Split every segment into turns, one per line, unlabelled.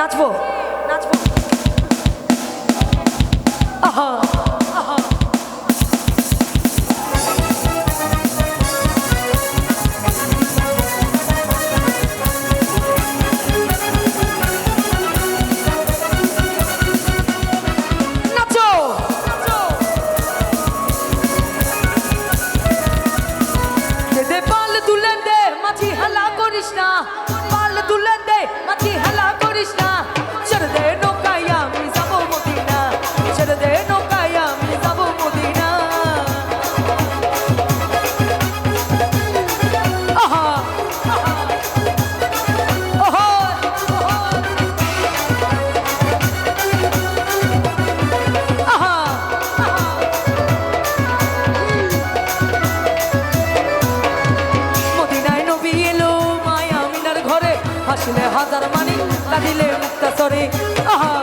That's four. দিলে মুক্তা সরে। আহা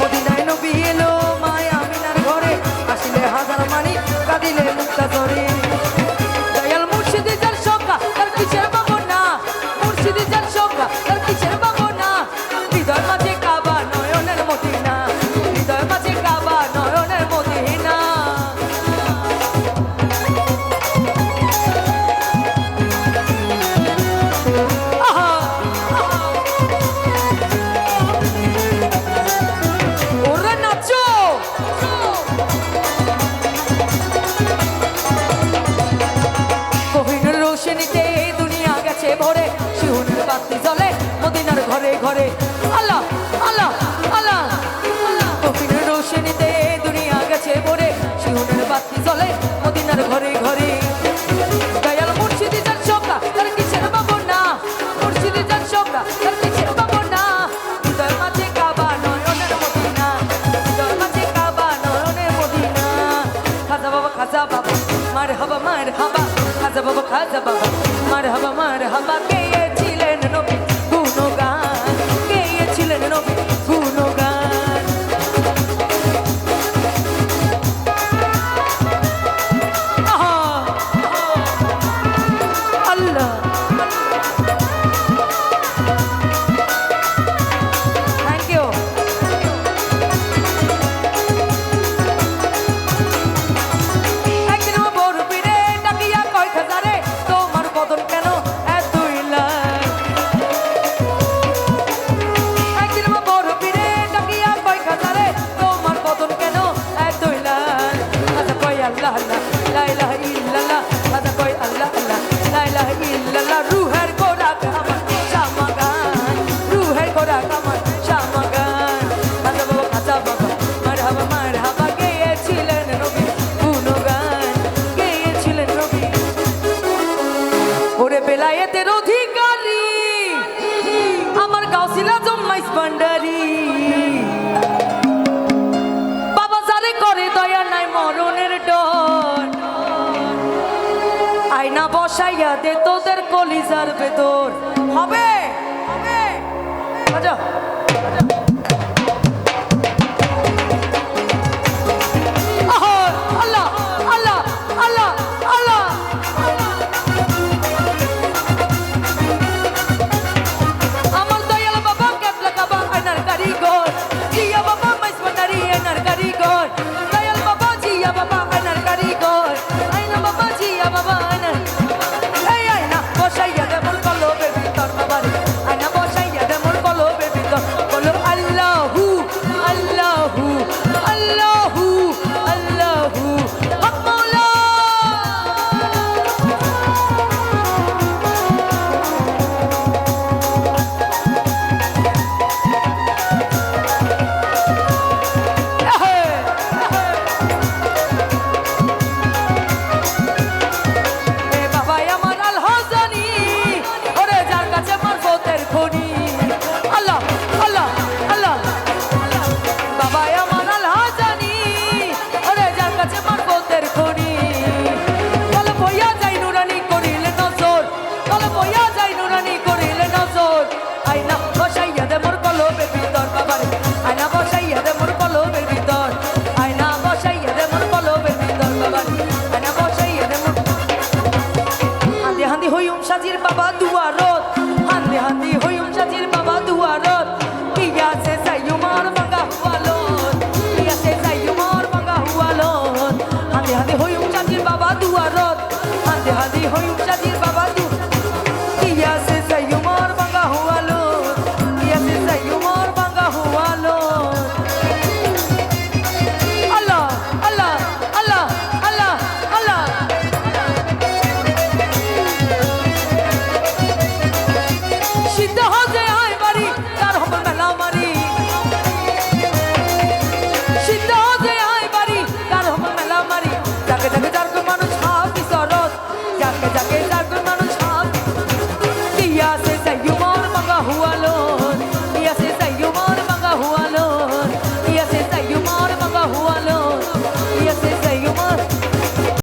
মদিনায় নবী এলো মায় আমিনার ঘরে। আসিলে হাজার মানি কাঁদিলে মুক্তা সরে। ঘরে। আল্লাহ আল্লাহ আল্লাহ। কফিনের রোশনিতে দুনিয়া গেছে ভরে। শিহনের বাতি চলে মদিনার ঘরে ঘরে। দয়াল না না কাবা কাবা বাবা, খাজা বাবা, মার হাবা মার হাবা। মার হাবা মার হাবা। কে ছিলেন নবী? গুণগান ভাসাইয়া দে তোদের কলিজার ভেতর। হবে হান্দি হইম সাজির বাবা দুয়ারত। পিয়া সে সাইয়ুমার বাঙ্গা হুয়ালত। পিয়া সে সাইয়ুমার বাঙ্গা হুয়ালত। হান্দে হান্দি হইম সাজির বাবা দুয়ারত। হান্দে হান্দি হইম সাজির